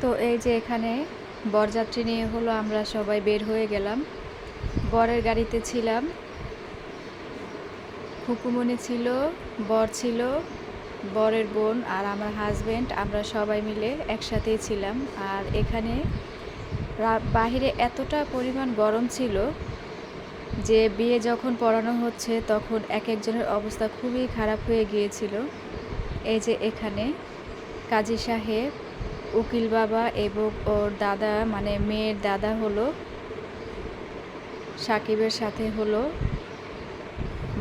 তো এই যে এখানে বরযাত্রী নিয়ে হলো আমরা সবাই বের হয়ে গেলাম। বরের গাড়িতে ছিলাম। হুকুমনি ছিল, বর ছিল, বরের বোন আর আমার হাজব্যান্ড আমরা সবাই মিলে একসাথেই ছিলাম। আর এখানে বাহিরে এতটা পরিমাণ গরম ছিল যে বিয়ে যখন পড়ানো হচ্ছে তখন এক একজনের অবস্থা খুবই খারাপ হয়ে গিয়েছিল। এই যে এখানে কাজী সাহেব উকিল বাবা এবং ওর দাদা মানে মেয়ের দাদা হলো, সাকিবের সাথে হলো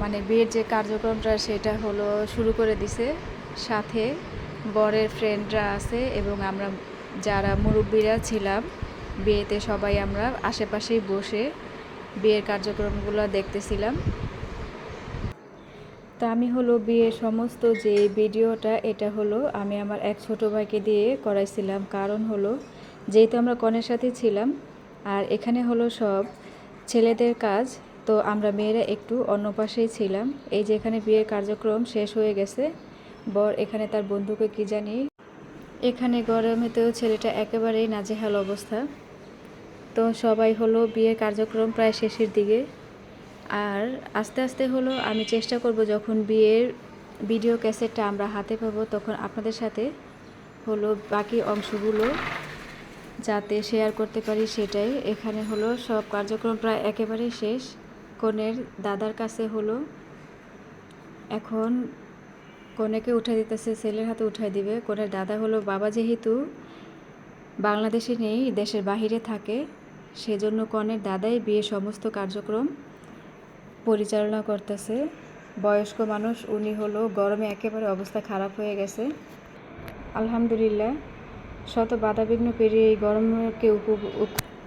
মানে বিয়ের যে কার্যক্রমটা সেটা হলো শুরু করে দিছে। সাথে বরের ফ্রেন্ডরা আছে এবং আমরা যারা মুরব্বীরা ছিলাম, বিয়েতে সবাই আমরা আশেপাশেই বসে বিয়ের কার্যক্রমগুলো দেখতেছিলাম। তো আমি হলো বিয়ের সমস্ত যে ভিডিওটা, এটা হলো আমি আমার এক ছোট ভাইকে দিয়ে করাইছিলাম। কারণ হলো যেহেতু আমরা কনের সাথে ছিলাম আর এখানে হলো সব ছেলেদের কাজ, তো আমরা মেয়েরা একটু অন্য পাশেই ছিলাম। এই যে এখানে বিয়ের কার্যক্রম শেষ হয়ে গেছে। বর এখানে তার বন্ধুকে কি জানি, এখানে গরমেতেও ছেলেটা একেবারেই নাজেহাল অবস্থা। তো সবাই হলো বিয়ের কার্যক্রম প্রায় শেষের দিকে আর আস্তে আস্তে হলো আমি চেষ্টা করব যখন বিয়ের ভিডিও ক্যাসেটটা আমরা হাতে পাবো তখন আপনাদের সাথে হলো বাকি অংশগুলো যাতে শেয়ার করতে পারি সেটাই। এখানে হলো সব কার্যক্রম প্রায় একেবারেই শেষ। কনের দাদার কাছে হলো এখন কনেকে উঠে দিতেছে, ছেলের হাতে উঠাই দিবে। কনের দাদা হলো বাবা যেহেতু বাংলাদেশে নেই, দেশের বাহিরে থাকে, সেজন্য কনের দাদাই বিয়ের সমস্ত কার্যক্রম পরিচালনা করতেছে। বয়স্ক মানুষ, উনি হলো গরমে একেবারে অবস্থা খারাপ হয়ে গেছে। আলহামদুলিল্লাহ, শত বাধাবিঘ্ন পেরিয়ে এই গরমকে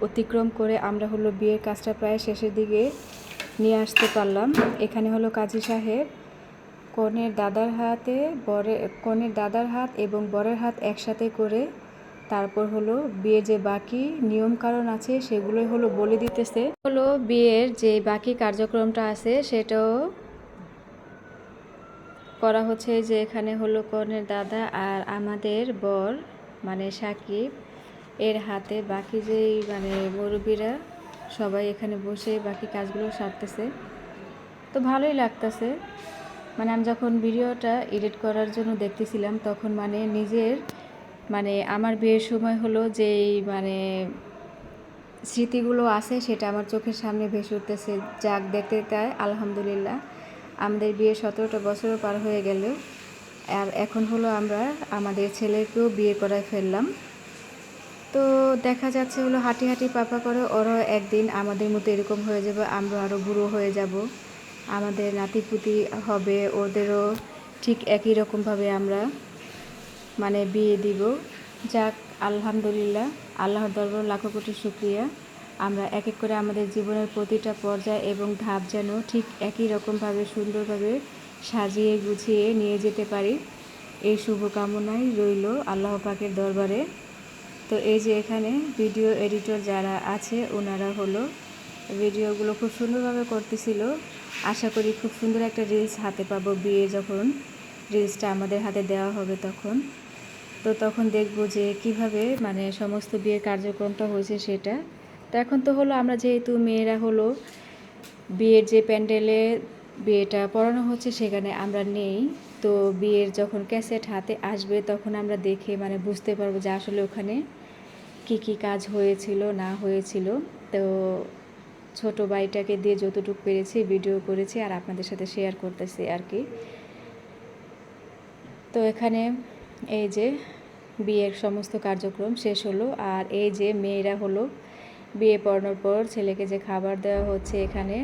অতিক্রম করে আমরা হলো বিয়ের কাজটা প্রায় শেষের দিকে নিয়ে আসতে পারলাম। এখানে হলো কাজী সাহেব, কনের দাদার হাতে বরের কনের দাদার হাত এবং বরের হাত একসাথে করে তারপর হলো বিয়ের যে বাকি নিয়ম কারণ আছে, সেগুলোই হলো বলে দিতেছে। হলো বিয়ের যে বাকি কার্যক্রমটা আছে, সেটাও করা হচ্ছে যে এখানে হলো কনের দাদা আর আমাদের বর মানে সাকিব, এর হাতে বাকি যেই মানে মুরব্বীরা সবাই এখানে বসে বাকি কাজগুলো সারতেছে। তো ভালোই লাগতেছে। মানে আমি যখন ভিডিওটা এডিট করার জন্য দেখতেছিলাম, তখন মানে নিজের মানে আমার বিয়ের সময় হলো যেই মানে স্মৃতিগুলো আছে সেটা আমার চোখের সামনে ভেসে উঠতেছে। যাক, দেখতে তাই, আলহামদুলিল্লাহ। আমাদের বিয়ে সতেরোটা বছরও পার হয়ে গেল। আর এখন হলো আমরা আমাদের ছেলেকেও বিয়ে করায় ফেললাম। তো দেখা যাচ্ছে হলো হাঁটি হাঁটি পাপা করে, ওরাও একদিন আমাদের মতো এরকম হয়ে যাবে, আমরা আরও বুড়ো হয়ে যাব। আমাদের নাতিপুতি হবে, ওদেরও ঠিক একই রকমভাবে আমরা মানে বিয়ে দিব। যাক, আলহামদুলিল্লাহ, আল্লাহর দরবার লাখো কোটি শুক্রিয়া। আমরা এক এক করে আমাদের জীবনের প্রতিটা পর্যায় এবং ধাপ যেন ঠিক একই রকমভাবে, সুন্দরভাবে সাজিয়ে গুছিয়ে নিয়ে যেতে পারি। এই শুভকামনাই রইল আল্লাহ পাকের দরবারে। তো এই যে এখানে ভিডিও এডিটর যারা আছে, ওনারা হলো। ভিডিওগুলো খুব সুন্দরভাবে করতেছিল। আশা করি খুব সুন্দর একটা রিলস হাতে পাবো বিয়ে যখন। রিলসটা আমাদের হাতে দেওয়া হবে তখন। তো তখন দেখব যে কীভাবে মানে সমস্ত বিয়ের কার্যক্রমটা হয়েছে সেটা। তো এখন তো হলো আমরা যেহেতু মেয়েরা হলো, বিয়ের যে প্যান্ডেলে বিয়েটা পড়ানো হচ্ছে সেখানে আমরা নেই। তো বিয়ের যখন ক্যাসেট হাতে আসবে তখন আমরা দেখে মানে বুঝতে পারব যে আসলে ওখানে কি কি কাজ হয়েছিল, না হয়েছিল। তো ছোট ভাইটাকে দিয়ে যতটুকু পেরেছি ভিডিও করেছি আর আপনাদের সাথে শেয়ার করতেছি আর কি। তো এখানে এই যে বিয়ের সমস্ত কার্যক্রম শেষ হলো আর এই যে মেয়েরা হলো, বিয়ে পড়ানোর পর ছেলেকে যে খাবার দেওয়া হচ্ছে এখানে,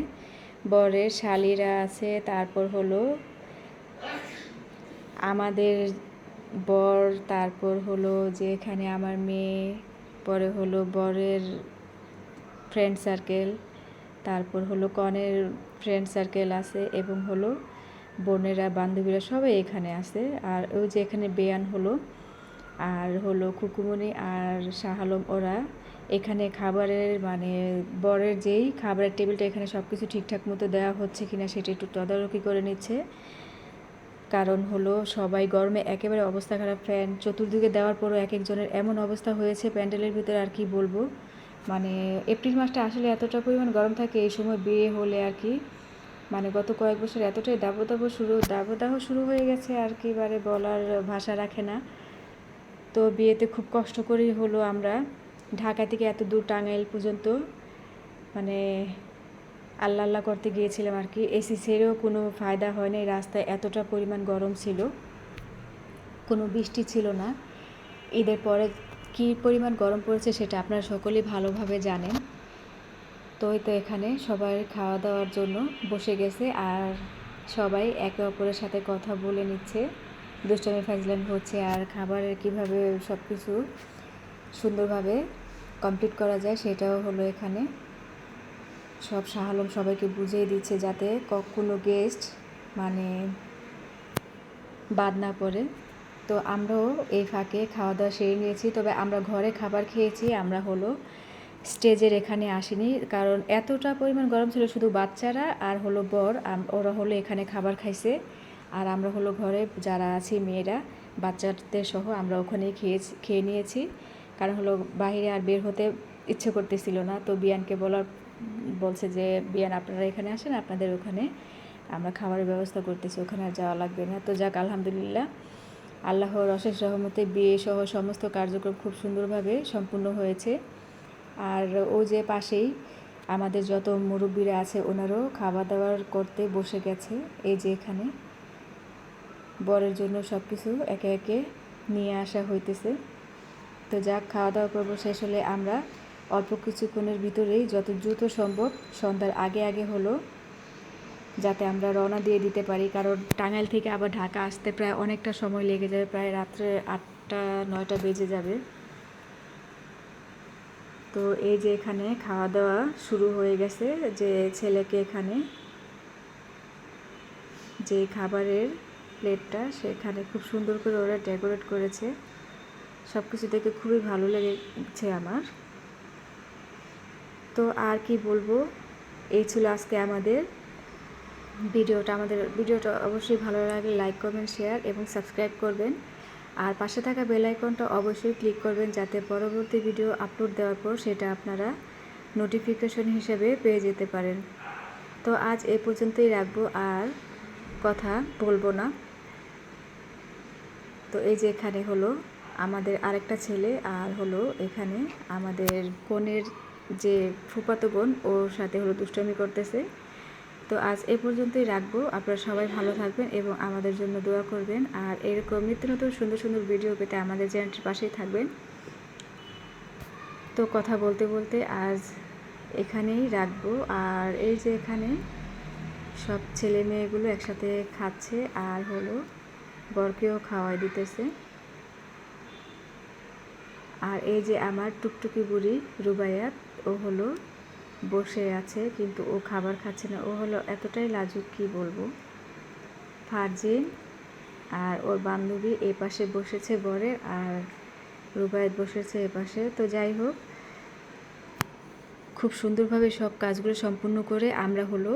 বরের শালিরা আছে, তারপর হলো আমাদের বর, তারপর হলো যে এখানে আমার মেয়ে, পরে হলো বরের ফ্রেন্ড সার্কেল তারপর হলো কনের ফ্রেন্ড সার্কেল আছে এবং হলো বোনেরা, বান্ধবীরা সবাই এখানে আছে। আর ওই যে এখানে বেয়ান হলো, আর হলো খুকুমনি আর শাহ আলম ওরা এখানে খাবারের মানে বরের যেই খাবারের টেবিলটা এখানে সব কিছু ঠিকঠাক মতো দেওয়া হচ্ছে কিনা সেটা একটু তদারকি করে নিচ্ছে। কারণ হলো সবাই গরমে একেবারে অবস্থা খারাপ, ফ্যান চতুর্দিকে দেওয়ার পরও এক একজনের এমন অবস্থা হয়েছে প্যান্ডেলের ভিতরে, আর কি বলব? মানে এপ্রিল মাসটা আসলে এতটা পরিমাণ গরম থাকে, এই সময় বিয়ে হলে আর কি মানে গত কয়েক বছর এতটাই দাবদাহ শুরু দাবদাহ শুরু হয়ে গেছে আর কি বারে বলার ভাষা রাখে না। তো বিয়েতে খুব কষ্ট করেই হলো আমরা। ঢাকা থেকে এত দূর টাঙ্গাইল পর্যন্ত মানে আল্লাহ আল্লাহ করতে গিয়েছিলাম আর কি। এসি সেরেও কোনো ফায়দা হয়নি রাস্তায় এতটা পরিমাণ গরম ছিল। কোনো বৃষ্টি ছিল না। ঈদের পরে কী পরিমাণ গরম পড়েছে সেটা আপনারা সকলেই ভালোভাবে জানেন। তো এই তো এখানে সবাই খাওয়া দাওয়ার জন্য বসে গেছে আর সবাই একে অপরের সাথে কথা বলে নিচ্ছে। দুষ্টমি ফাজলাম হচ্ছে আর খাবারের কীভাবে সব কিছু সুন্দরভাবে কমপ্লিট করা যায় সেটাও হলো এখানে। সব শাহ আলম সবাইকে বুঝিয়ে দিচ্ছে যাতে কোনো গেস্ট মানে বাদ না পড়ে। তো আমরাও এই ফাঁকে খাওয়া দাওয়া সেরে নিয়েছি। তবে আমরা ঘরে খাবার খেয়েছি, আমরা হলো স্টেজের এখানে আসিনি। কারণ এতটা পরিমাণ গরম ছিল শুধু বাচ্চারা আর হলো বর। ওরা হলো এখানে খাবার খাইছে। আর আমরা হলো ঘরে যারা আছি মেয়েরা, বাচ্চাদের সহ আমরা ওখানেই খেয়েছি, খেয়ে নিয়েছি। কারণ হলো বাইরে আর বের হতে ইচ্ছে করতেছিল না। তো বিয়ানকে বলার, বলছে যে, বিয়ান, আপনারা এখানে আসেন, আপনাদের ওখানে আমরা খাবারের ব্যবস্থা করতেছি, ওখানে আর যাওয়া লাগবে না। তো যাক, আলহামদুলিল্লাহ। আল্লাহর অশেষ রহমতে বিয়ে সহ সমস্ত কার্যক্রম খুব সুন্দরভাবে সম্পূর্ণ হয়েছে। আর ও যে পাশেই, আমাদের যত মুরব্বীরা আছে ওনারও খাওয়া দাওয়ার করতে বসে গেছে, এই যে এখানে। বরের জন্য সব কিছু একে একে নিয়ে আসা হইতেছে। তো যাক খাওয়া দাওয়া করব শেষ হলে আমরা অল্প কিছুক্ষণের ভিতরেই যত দ্রুত সম্ভব সন্ধ্যার আগে আগে হলো, যাতে আমরা রওনা দিয়ে দিতে পারি। কারণ টাঙ্গাইল থেকে আবার ঢাকা আসতে প্রায় অনেকটা সময় লেগে যাবে, প্রায় রাত্রে আটটা, নয়টা বেজে যাবে। তো এই যে এখানে খাওয়া দাওয়া শুরু হয়ে গেছে যে ছেলেকে এখানে যে খাবারের প্লেটটা সেখানে খুব সুন্দর করে ওরা ডেকোরেট করেছে। সব কিছু দেখে খুবই ভালো লেগেছে আমার। তো আর কি বলব? এই ছিল আজকে আমাদের ভিডিওটা। আমাদের ভিডিওটা অবশ্যই ভালো লাগলে লাইক করবেন শেয়ার এবং সাবস্ক্রাইব করবেন। আর পাশে থাকা বেল আইকনটা অবশ্যই ক্লিক করবেন যাতে পরবর্তী ভিডিও আপলোড দেওয়ার পর সেটা আপনারা নোটিফিকেশন হিসেবে পেয়ে যেতে পারেন। তো আজ এ পর্যন্তই রাখব, আর কথা বলব না। তো এই যে এখানে হলো আমাদের আরেকটা ছেলে, আর হলো এখানে আমাদের বোনের যে ফুপাতো বোন, ওর সাথে হলো দুষ্টমি করতেছে। তো আজ এ পর্যন্তই রাখব। আপনারা সবাই ভালো থাকবেন এবং আমাদের জন্য দোয়া করবেন। আর এরকম নিত্য নতুন সুন্দর সুন্দর ভিডিও পেতে আমাদের চ্যানেলটির পাশেই থাকবেন। তো কথা বলতে বলতে আজ এখানেই রাখব। আর এই যে এখানে সব ছেলে মেয়েগুলো একসাথে খাচ্ছে আর হলো বরকেও খাওয়াই দিতেছে। আর এই যে আমার টুকটুকি বুড়ি রুবাইয়াত ও হলো বসে আছে, কিন্তু ও খাবার খাচ্ছে না। ও হলো এতটাই লাজুক, কি বলব? ফারজিন আর ওর বান্ধবী এ পাশে বসেছে বরে আর রুবায়ত বসেছে এ পাশে। তো যাই হোক, খুব সুন্দরভাবে সব কাজগুলো সম্পূর্ণ করে আমরা হলো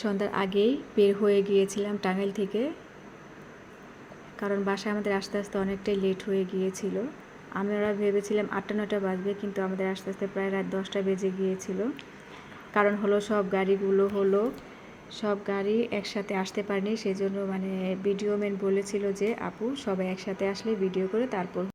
সন্ধ্যার আগেই বের হয়ে গিয়েছিলাম টাঙ্গাইল থেকে। কারণ বাসায় আমাদের আস্তে আস্তে অনেকটাই লেট হয়ে গিয়েছিল। আমরা ভেবেছিলাম আটটা নটা বাজবে, কিন্তু আমাদের আস্তে আস্তে প্রায় রাত দশটা বেজে গিয়েছিল। কারণ হলো সব গাড়িগুলো হলো, সব গাড়ি একসাথে আসতে পারেনি, সেজন্য মানে ভিডিও ম্যান বলেছিল যে, আপু, সবাই একসাথে আসলে ভিডিও করে তারপর